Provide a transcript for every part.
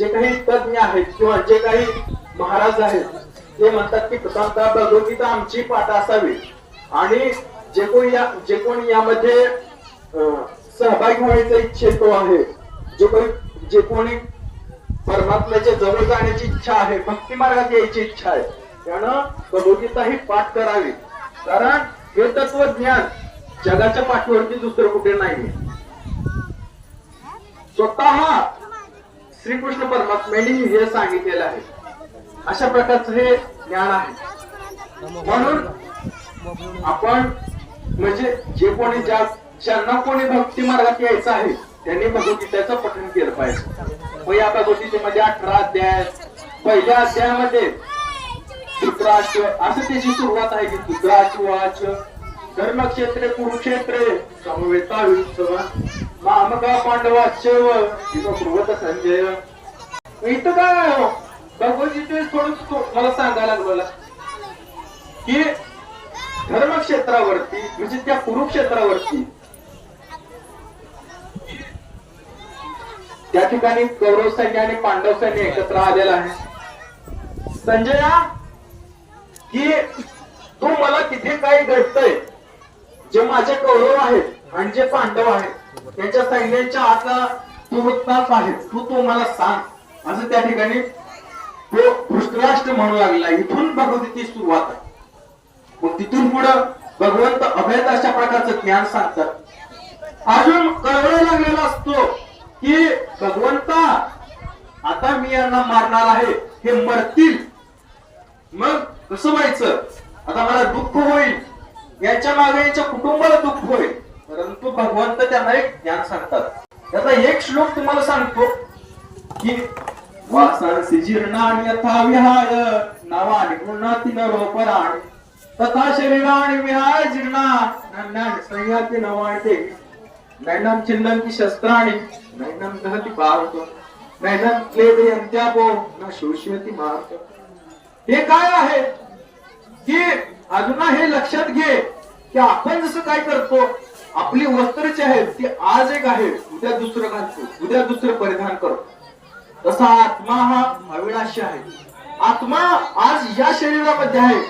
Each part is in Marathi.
जे काही तज्ञ आहेत किंवा जे काही महाराज आहेत ते म्हणतात की प्रथमतः भगवद्गीता आमची पाठ असावी. आणि जे कोणी या जे कोणी यामध्ये सहभागी व्हायचा इच्छेतो आहे जे कोणी जे कोणी परमात्म्याच्या जवळ जाण्याची इच्छा आहे भक्ती मार्गात यायची इच्छा आहे त्यानं भगवद्गीता ही पाठ करावी. कारण हे तत्वज्ञान जगाच्या पाठीवरती दुसरं कुठे नाही स्वतः श्रीकृष्ण परमात्म्याने हे सांगितलेलं आहे. अशा प्रकारचं हे ज्ञान आहे. म्हणून आपण म्हणजे जे कोणी ज्या ज्यांना कोणी भक्ती मार्गात यायचं आहे त्यांनी भगवद्गीतेचं पठन केलं पाहिजे. व या भगवद्गीतेमध्ये अठरा अध्याय पहिल्या अध्यायामध्ये धृतराष्ट्र असं त्याची सुरुवात आहे की धृतराष्ट्र वाच धर्मक्षेत्रे कुरुक्षेत्रे समवेता मामका पांडवा पांडवाच्यव किंवा पूर्वत संजय. इथं काय आहे हो? थोडं मला सांगायला लागलं की धर्मक्षेत्रावरती म्हणजे त्या कुरुक्षेत्रावरती त्या ठिकाणी कौरव सैन्य आणि पांडव सैन्य एकत्र आलेला आहे. संजया की तू मला तिथे काही घडतंय? जे माझे कौरव आहेत आणि जे पांडव आहेत त्यांच्या सैन्याच्या आता तू वृत्तांत आहे. तू तो मला सांग. असं त्या ठिकाणी तो धृष्टराष्ट्र म्हणू लागला. इथून भगवतीची सुरुवात आहे. मग तिथून पुढं भगवंत अभेद अशा प्रकारचं ज्ञान सांगतात. अजून कळवळ लागलेला असतो की भगवंता आता मी यांना मारणार आहे हे मरतील. मग कसं व्हायचं? आता मला दुःख होईल. याच्या मागे याच्या कुटुंबाला दुःख होईल. परंतु भगवंत त्यांना एक ज्ञान सांगतात. त्याचा एक श्लोक तुम्हाला सांगतो की वासांसी जीर्णानि यथा विहाय नवानि पुण्याति नरोपराणि तथा शरीराणि विहाय जीर्णा नन्यान संयाति नवानि नैनम नैनं छिन्नन्ति शस्त्राणि नैनं दहति भारत नैनम क्लेदयंत्यापो न शोषयति भारत हे काय आहे? की अजून हे लक्षात घे की आपण जसं काय करतो आपली वस्त्र जी आहेत ते आज एक आहे. उद्या दुसरं घालतो. उद्या दुसरं परिधान करतो तसा आत्मा हा अविनाशी आहे. आत्मा आज या शरीरामध्ये आहे.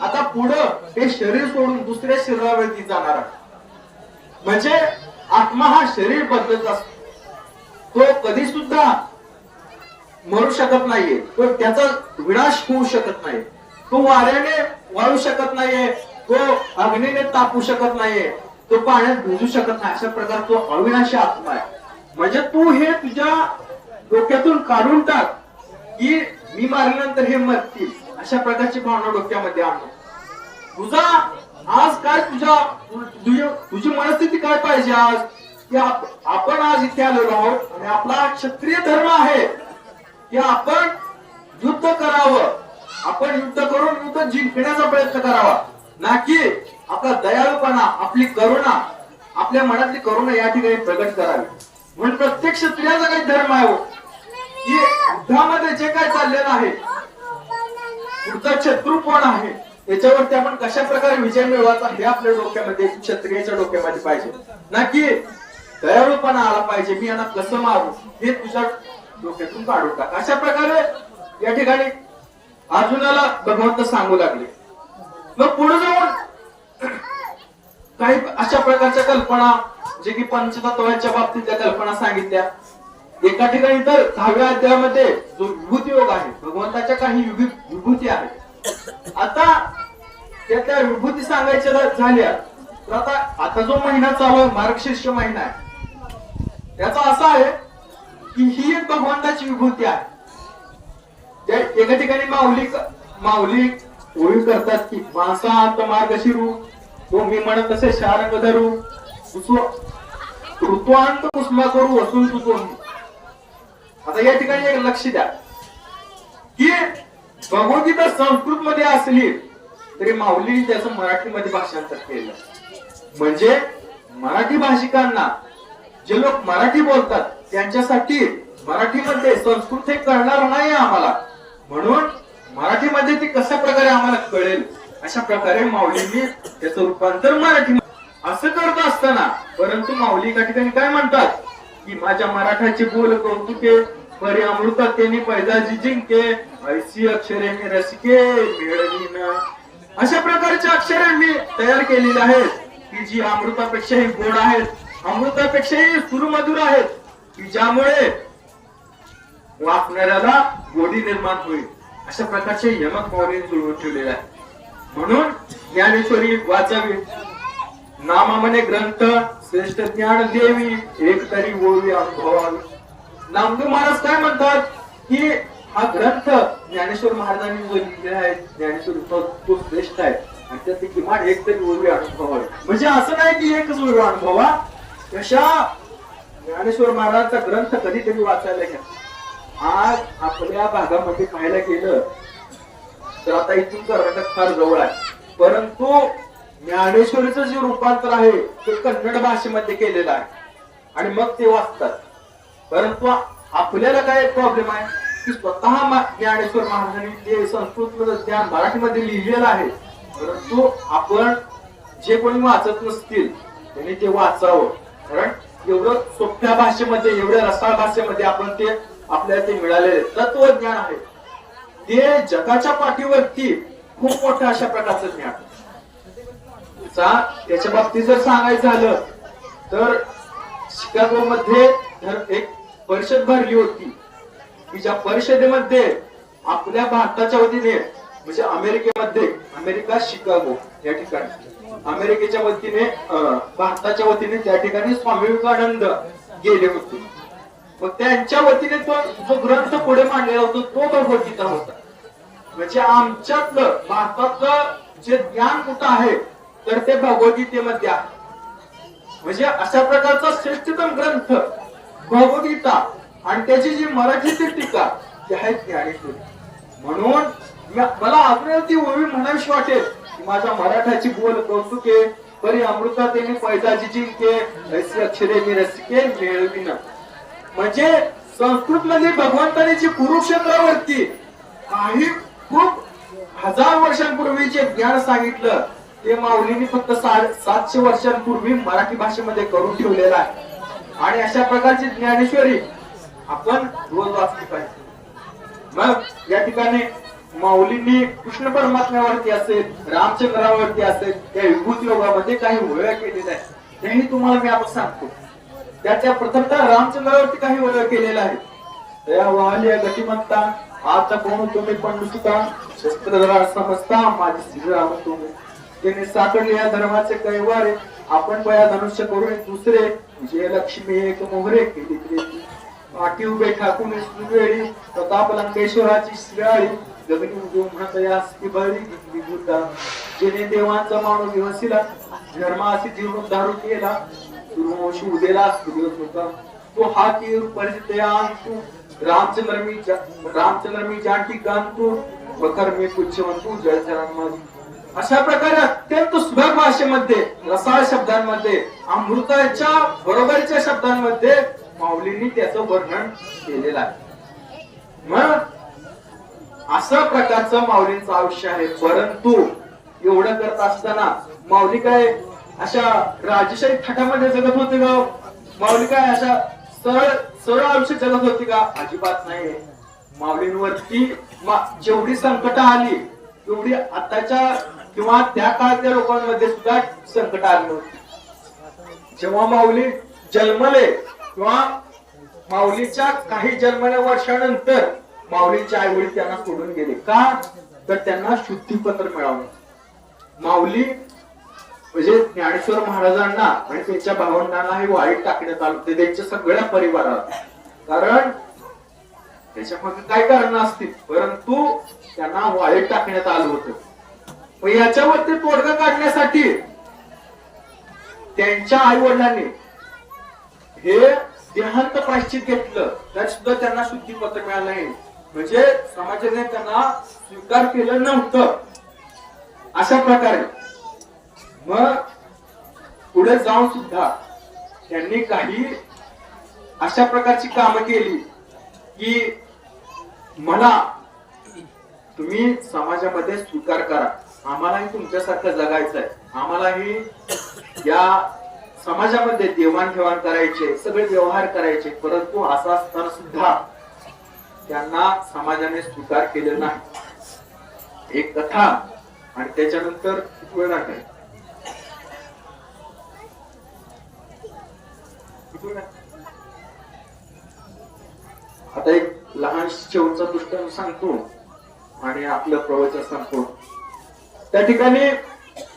आता पुढं हे शरीर सोडून दुसऱ्या शरीरावरती जाणार आहे. म्हणजे आत्मा हा शरीर बदलत असतो. तो कधी सुद्धा मरू शकत नाहीये. तो त्याचा विनाश होऊ शकत नाही तो वाऱ्याने वाळू शकत नाहीये. तो अग्नीने तापू शकत नाहीये. तो पाण्यात भिजू शकत नाही. अशा प्रकार तो अविनाशी आत्मा आहे. म्हणजे तू हे तुझ्या डोक्यातून काढून टाक की मी मारल्यानंतर हे मरतील. अशा प्रकारची भावना डोक्यामध्ये आणू. तुझा आज काय तुझ्या तुझी तुझी मनस्थिती काय पाहिजे आज? की आपण आज इथे आलेलो आहोत आणि आपला क्षत्रिय धर्म आहे की आपण युद्ध करावं. आपण युद्ध करून युद्ध जिंकण्याचा प्रयत्न करावा. ना की आपला दयाळूपणा आपली करुणा आपल्या मनातली करुणा या ठिकाणी प्रगट करावी. म्हणून प्रत्येक स्त्रियाचा काही धर्म आहे हो. की युद्धामध्ये जे काय चाललेलं आहे पुढचा शत्रू कोण आहे त्याच्यावरती आपण कशा प्रकारे विजय मिळवायचा हे आपल्या डोक्यामध्ये क्षत्रियाच्या डोक्यामध्ये पाहिजे. ना की दयाळूपणा आला पाहिजे मी यांना कसं मारू हे तुझ्या डोक्यातून काढून टाक. अशा प्रकारे या ठिकाणी अर्जुनाला भगवंत सांगू लागले. मग पुढे जाऊन काही अशा प्रकारच्या कल्पना जे की पंचतत्वाच्या बाबतीतल्या कल्पना सांगितल्या. एका ठिकाणी तर दहाव्या अध्यायामध्ये जो विभूती योग आहे भगवंताच्या काही विभू- विभूती आहेत. आता त्या त्या विभूती सांगायच्या झाल्या तर आता आता जो महिना चालू आहे मार्गशीर्ष महिना आहे. त्याचा असा आहे की ही एक भगवंताची विभूती आहे. एका ठिकाणी माऊली माऊली ओळी करतात की मांसांत मार्ग शिरू तो मी म्हणत तसे शारंग धरू. उसव- ऋतुआंत कुसमा करू असून तू आता या ठिकाणी एक लक्ष द्या. की भगवद्गीता संस्कृत मध्ये असली तरी माऊलीने त्याचं मराठीमध्ये भाषांतर केलं. म्हणजे मराठी भाषिकांना जे लोक मराठी बोलतात त्यांच्यासाठी मराठीमध्ये संस्कृत हे कळणार नाही आम्हाला. म्हणून मराठीमध्ये ते कशा प्रकारे आम्हाला कळेल? अशा प्रकारे माऊलींनी त्याचं रूपांतर मराठी असं करत असताना परंतु माऊली का ठिकाणी काय म्हणतात? की माझ्या मराठाचे बोल कौतुके परी त्यांनी पैदाजी जिंके ऐसी अक्षरे मी रसिके मिळवीन अशा प्रकारचे अक्षरे मी तयार केलेली आहेत. की जी अमृतापेक्षाही गोड आहेत अमृतापेक्षाही सुरमधुर आहेत की ज्यामुळे वाचणाऱ्याला गोडी निर्माण होईल. अशा प्रकारचे यमक मौर्य जुळवून ठेवलेले आहे. म्हणून ज्ञानेश्वरी वाचावी. नामामने ग्रंथ श्रेष्ठ ज्ञान देवी एक तरी ओळी अनुभवावी नामदेव महाराज काय म्हणतात? की हा ग्रंथ ज्ञानेश्वर महाराजांनी जो लिहिलेला आहे ज्ञानेश्वर तो श्रेष्ठ आहे. आणि त्यात किमान एक तरी ओळी अनुभवावी म्हणजे असं नाही की एकच ओळी अनुभवा. अशा ज्ञानेश्वर महाराजांचा ग्रंथ कधीतरी वाचायला घ्या. आज आपल्या भागामध्ये पाहायला गेलं तर आता इथून कर्नाटक फार जवळ आहे. परंतु ज्ञानेश्वरीचं जे रूपांतर आहे ते कन्नड भाषेमध्ये केलेलं आहे. आणि मग ते वाचतात. परंतु आपल्याला काय प्रॉब्लेम आहे? की स्वतः ज्ञानेश्वर महाराजांनी जे संस्कृत ज्ञान मराठीमध्ये लिहिलेलं आहे परंतु आपण जे कोणी वाचत नसतील त्यांनी ते वाचावं. कारण एवढं सोप्या भाषेमध्ये एवढ्या रसाळ भाषेमध्ये आपण ते आपल्याला ते मिळालेले तत्वज्ञान आहे. ते जगाच्या पाठीवरती खूप मोठं अशा प्रकारचं ज्ञान त्याच्या बाबतीत जर सांगायचं झालं तर शिकागो मध्ये एक परिषद भरली होती की ज्या परिषदेमध्ये आपल्या भारताच्या वतीने म्हणजे अमेरिकेमध्ये अमेरिका शिकागो या ठिकाणी अमेरिकेच्या वतीने भारताच्या वतीने त्या ठिकाणी स्वामी विवेकानंद गेले होते. मग त्यांच्या वतीने तो जो ग्रंथ पुढे मांडलेला होता तो भगवद्गीता होता. म्हणजे आमच्यातलं भारतातलं जे ज्ञान कुठं आहे तर ते भगवद्गीतेमध्ये आहे. म्हणजे अशा प्रकारचा श्रेष्ठतम ग्रंथ भगवद्गीता आणि त्याची जी मराठीतील टीका ती आहे ज्ञानेश्वरी म्हणून मला अजून ती ओवी म्हणावीशी वाटेल की माझ्या मराठाची बोल कौतुके परी अमृतातेने पैजाची जिंके ऐसी अक्षरे मी रसिके मिळविन म्हणजे संस्कृत मध्ये भगवंताने जी कुरुक्षेत्रावरती काही खूप हजार वर्षांपूर्वी जे ज्ञान सांगितलं ते माऊलींनी फक्त सातशे वर्षांपूर्वी मराठी भाषेमध्ये करून ठेवलेलं आहे. आणि अशा प्रकारची ज्ञानेश्वरी आपण रोज वाचली पाहिजे. मग या ठिकाणी माऊलींनी कृष्ण परमात्म्यावरती असेल रामचंद्रावरती असेल या विभूत योगामध्ये काही वय केलेल्या आहेत तेही तुम्हाला मी आपण सांगतो. त्याच्या प्रथमतः रामचंद्रावरती काही वय केलेला आहे. या वाहल्या गतिमंता आता कोण तुम्ही पंडुसुता शस्त्रधरा समजता माझे श्रीराम तुम्ही. त्याने साकडले या धर्माचे कैवारे. आपण बया धनुष्य करून दुसरे विजय लक्ष्मी एक मोहरे केली पाठी उभे ठाकून सुवेळी प्रताप लंकेश्वराची श्रेळी. गगनी उजो म्हणत यास घेतली बुद्धा. जेणे देवांचा माणूस विवसिला धर्माशी जीवन धारू केला. सूर्यवंशी उदेला सूर्य होता। तो हा तीर परिचित तू। रामचंद्र मी जा- रामचंद्र मी जानकी गांतू बकर मी पुच्छवंतू जय अशा प्रकारे अत्यंत सुबक भाषेमध्ये रसाळ शब्दांमध्ये अमृताच्या बरोबरच्या शब्दांमध्ये माऊलींनी त्याचं वर्णन केलेलं आहे. मग अशा प्रकारचं माऊलींचं आयुष्य आहे. परंतु एवढं करत असताना माऊली काय अशा राजेशाही थटामध्ये जगत होते का? माऊली काय अशा सरळ सरळ आयुष्य जगत होती का? अजिबात नाही. माऊलींवरती मा- जेवढी संकट आली तेवढी आताच्या किंवा त्या काळातल्या लोकांमध्ये सुद्धा संकट आली नव्हती. जेव्हा माऊली जन्मले किंवा माऊलीच्या काही जन्मल्या वर्षानंतर माऊलीचे आई वडील त्यांना सोडून गेले का? तर त्यांना शुद्धीपत्र मिळावं माऊली म्हणजे ज्ञानेश्वर महाराजांना आणि त्यांच्या भावंडांना हे वाईट टाकण्यात आलं होतं. त्यांच्या सगळ्या परिवाराला. कारण त्याच्यामध्ये काय कारण असतील? परंतु त्यांना वाईट टाकण्यात आलं होतं. मग याच्यावरती तोडगा काढण्यासाठी त्यांच्या आई वडिलांनी हे देहांत प्रायश्चित घेतलं. तरी सुद्धा त्यांना शुद्धीपत्र मिळालं नाही. म्हणजे समाजाने त्यांना स्वीकार केलं नव्हतं. अशा प्रकारे मग पुढे जाऊन सुद्धा त्यांनी काही अशा प्रकारची कामं केली की मला तुम्ही समाजामध्ये स्वीकार करा. आम्हालाही तुमच्यासारखं जगायचं आहे आम्हालाही या समाजामध्ये देवाणघेवाण करायचे सगळे व्यवहार करायचे परंतु असा असताना सुद्धा त्यांना समाजाने स्वीकार केलेला नाही. एक कथा आणि त्याच्यानंतर किती वेळ लागेल किती वेळ लागेल? आता एक लहान शेवटचा दृष्टांत सांगतो आणि आपलं प्रवचन सांगतो. त्या ठिकाणी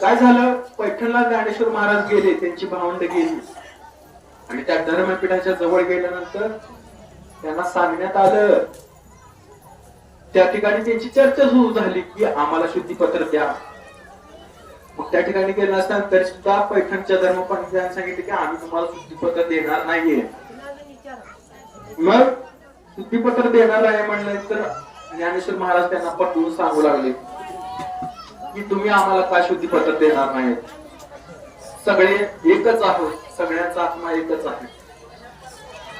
काय झालं? पैठणला ज्ञानेश्वर महाराज गेले त्यांची भावंड गेली. आणि त्या धर्मपीठाच्या जवळ गेल्यानंतर त्यांना सांगण्यात आलं त्या ठिकाणी त्यांची चर्चा सुरू झाली की आम्हाला शुद्धीपत्र द्या. त्या ठिकाणी गेलं असताना तरी सुद्धा पैठणच्या धर्मपंडितांनी सांगितले की आम्ही तुम्हाला सुट्टीपत्र देणार नाहीये. मग शुद्धीपत्र देणार आहे म्हणलं तर ज्ञानेश्वर महाराज त्यांना पटवून सांगू लागले की तुम्ही आम्हाला का शुद्धीपत्र देणार नाही सगळे एकच आहोत. सगळ्यांचा आत्मा एकच आहे.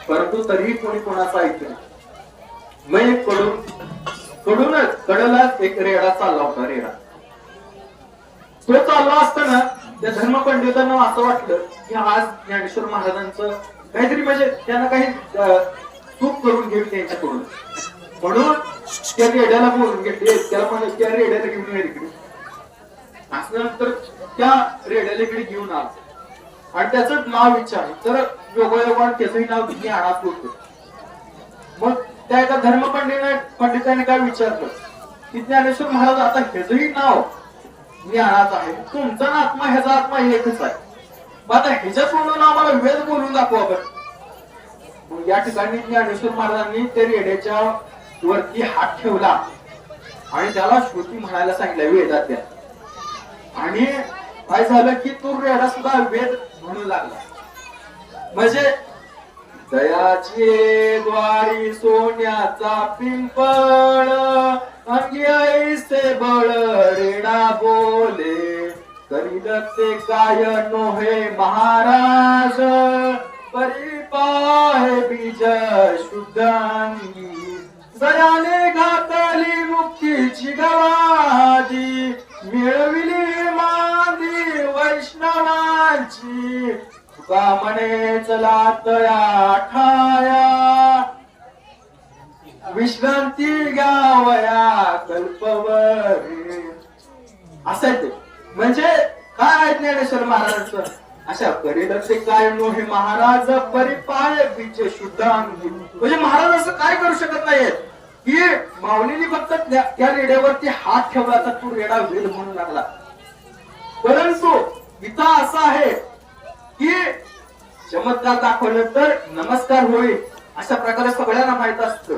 परंतु तरीही कोणी कोणाचा ऐकलं मग एक कडून कडूनच कडलाच एक रेडा चालला होता रेडा. तो चालला असताना त्या धर्मपंडितांना असं वाटलं की आज ज्ञानेश्वर महाराजांचं काहीतरी म्हणजे त्यांना काही अं, चूक करून घेऊ त्यांच्याकडून. म्हणून त्या रेड्याला बोलून घेतले. त्याला म्हणलं त्या रेड्याला घेऊन या इकडे. असल्यानंतर त्या रेड्याला इकडे घेऊन आला. आणि त्याचं नाव विचारलं. तर योगायोगाने त्याचंही नाव ज्ञानात होतं. मग त्या एका धर्मपंडित पंडिताने काय विचारलं? की ज्ञानेश्वर महाराज आता ह्याचंही नाव ज्ञानात आहे. तुमचा आत्मा ह्याचा आत्मा एकच आहे. मग आता ह्याच्याच म्हणून आम्हाला वेद बोलून दाखवा आपण या ठिकाणी ज्ञानेश्वर महाराजांनी त्या रेड्याच्या वरती हात ठेवला. आणि त्याला श्रुती म्हणायला सांगितलं वेदातल्या आणि काय झालं की तो रेडा सुद्धा वेद म्हणू लागला. म्हणजे दयाचे द्वारी सोन्याचा पिंपळ अंगी ऐसे बळ रेडा बोले. करील ते काय नोहे महाराज? परी पाहे बीज शुद्ध अंगी घातली मुक्तीची गवादी मिळविली मांदी वैष्णवांची. तुका म्हणे चला तया ठाया. विश्रांती घ्यावया कल्पवरी. असं ते. म्हणजे काय ज्ञानेश्वर महाराजांचं? अशा करील काय नो हे महाराज परिपाय बीज शुद्ध म्हणजे महाराज असं काय करू शकत नाहीये? की माऊलीने फक्त त्या रेड्यावरती हात ठेवला तर तो रेडा वेल म्हणून लागला. परंतु इथं असं आहे की चमत्कार दाखवलं तर नमस्कार होईल अशा प्रकारे सगळ्यांना माहीत असतं.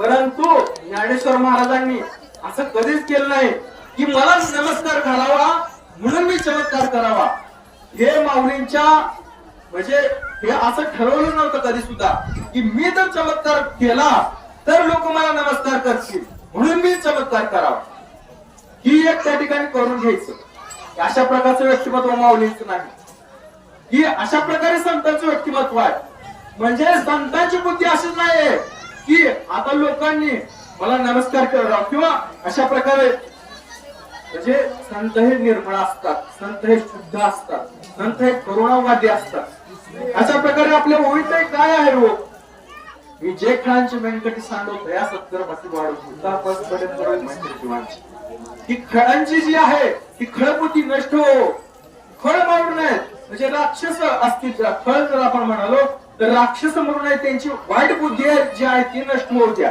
परंतु ज्ञानेश्वर महाराजांनी असं कधीच केलं नाही की मला नमस्कार घालावा म्हणून मी चमत्कार करावा. हे माऊलींच्या म्हणजे हे असं ठरवलं नव्हतं कधी सुद्धा की मी जर चमत्कार केला तर लोक मला नमस्कार करतील. म्हणून मी चमत्कार करावा. ही एक त्या ठिकाणी करून घ्यायचं. अशा प्रकारचं व्यक्तिमत्व माऊलींचं नाही. ही अशा प्रकारे संतांचं व्यक्तिमत्व आहे. म्हणजे संतांची बुद्धी अशीच नाहीये. की आता लोकांनी मला नमस्कार करावा किंवा अशा प्रकारे म्हणजे संत हे निर्मळ असतात संत हे शुद्ध असतात संत हे करुणावादी असतात. अशा प्रकारे आपल्या ओळीत काय आहे हो मी जे खेळांची व्यंकटी सांडवतो या सत्तर भटी वाढवतो ही खळांची जी आहे ती खळपुती नष्ट हो. खळ मारून नाहीत म्हणजे राक्षस अस्तित्व खळ जर आपण म्हणालो तर राक्षस म्हणून आहे त्यांची वाईट बुद्धी आहे जी आहे ती नष्ट होऊ द्या.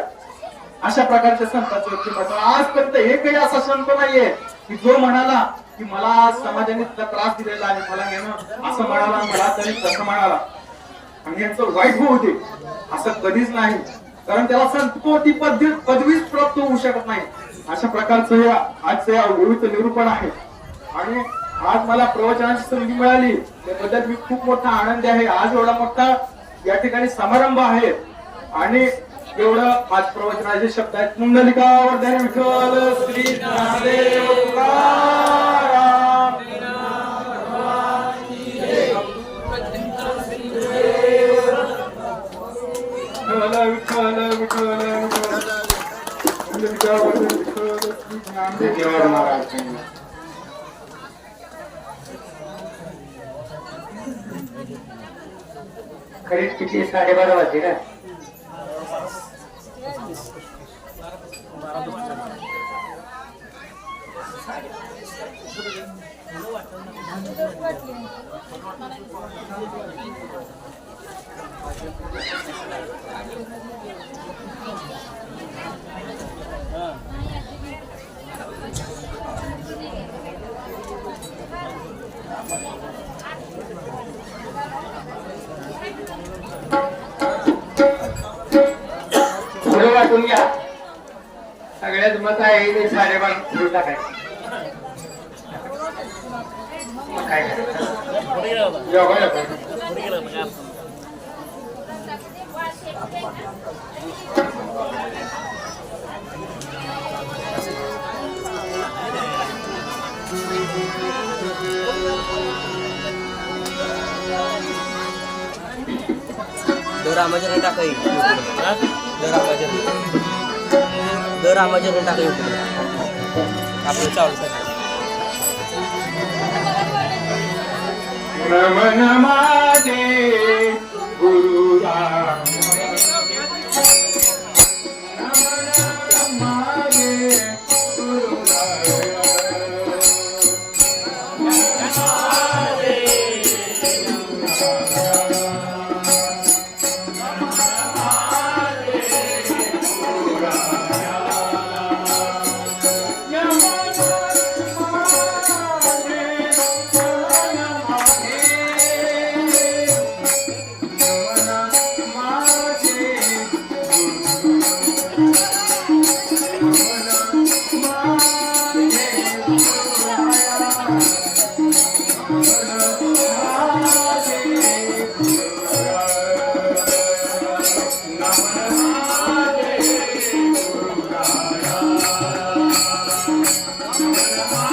अशा प्रकारच्या संतांचं व्यक्तिमत्व आजपर्यंत एकही असा संत नाहीये की जो म्हणाला की मला आज समाजाने त्रास दिलेला आहे मला घेणं असं म्हणाला मला तरी तसं म्हणाला. आणि यांचं वाईट होऊ दे असं कधीच नाही. कारण त्याला संतकोटी पद्धत पदवीच प्राप्त होऊ शकत नाही. अशा प्रकारचं या आजचं या ओळीचं निरूपण आहे. आणि आज मला प्रवचनाची संधी मिळाली त्याबद्दल मी खूप मोठा आनंद आहे. आज एवढा मोठा या ठिकाणी समारंभ आहे. आणि एवढं आज प्रवचनाचे शब्द आहेत. कुंडलिका वर्धन विठ्ठल श्री ज्ञानदेव तुकाराम. विठ्ठल विठ्ठल विठ्ठल कुंडलिका वर्धन विठ्ठल श्री ज्ञानदेव धन्यवाद महाराज घरीच किती साडे बारा वाजले का Thank you. सगळ्यात मत आहे ते साडेबारा पुढे टाकायचं मग काय करायचं? योगा योगा. दर रामाचरण टाका दर रामाचरण दर रामाचरण टाका आपलं चालू सर नमन माझे गुरुराम. to